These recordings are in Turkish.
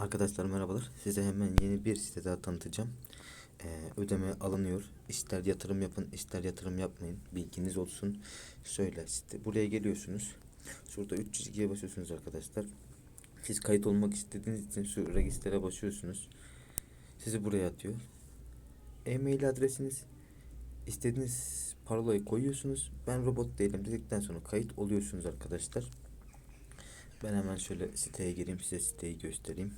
Arkadaşlar merhabalar. Size hemen yeni bir site daha tanıtacağım. Ee, ödeme alınıyor. İster yatırım yapın, ister yatırım yapmayın. Bilginiz olsun. Şöyle site. Buraya geliyorsunuz. Şurada 3 çizgiye basıyorsunuz arkadaşlar. Siz kayıt olmak istediğiniz için şu registre basıyorsunuz. Sizi buraya atıyor. E-mail adresiniz. istediğiniz parolayı koyuyorsunuz. Ben robot değilim dedikten sonra kayıt oluyorsunuz arkadaşlar. Ben hemen şöyle siteye gireyim size siteyi göstereyim.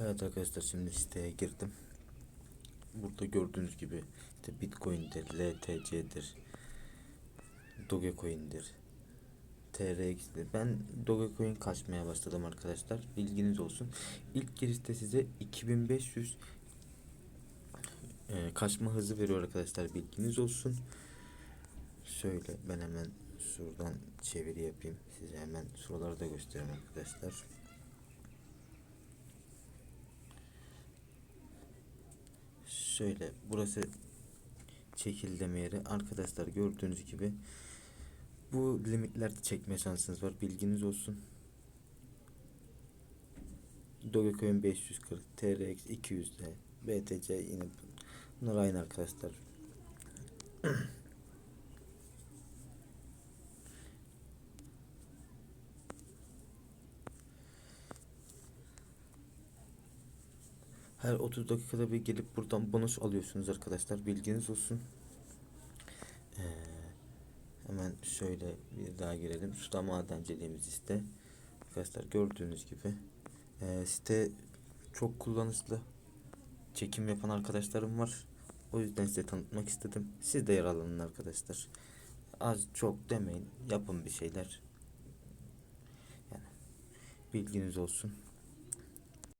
Evet arkadaşlar şimdi siteye girdim. Burada gördüğünüz gibi işte Bitcoin'dir, LTC'dir, Dogecoin'dir, TRX'dir. Ben Dogecoin kaçmaya başladım arkadaşlar. Bilginiz olsun. İlk girişte size 2500 e, kaçma hızı veriyor arkadaşlar. Bilginiz olsun. Şöyle ben hemen şuradan çeviri yapayım. Size hemen şuraları da göstereyim arkadaşlar. Şöyle burası çekildeme yeri. Arkadaşlar gördüğünüz gibi bu limitlerde çekme şansınız var. Bilginiz olsun. Dogecoin 540, TRX 200'de, BTC yine bunlar aynı arkadaşlar. Her 30 dakikada bir gelip buradan bonus alıyorsunuz arkadaşlar. Bilginiz olsun. Ee, hemen şöyle bir daha girelim. Suda madenciliğimiz site. Arkadaşlar gördüğünüz gibi ee, site çok kullanışlı. Çekim yapan arkadaşlarım var. O yüzden size tanıtmak istedim. Siz de yararlanın arkadaşlar. Az çok demeyin. Yapın bir şeyler. Yani bilginiz olsun.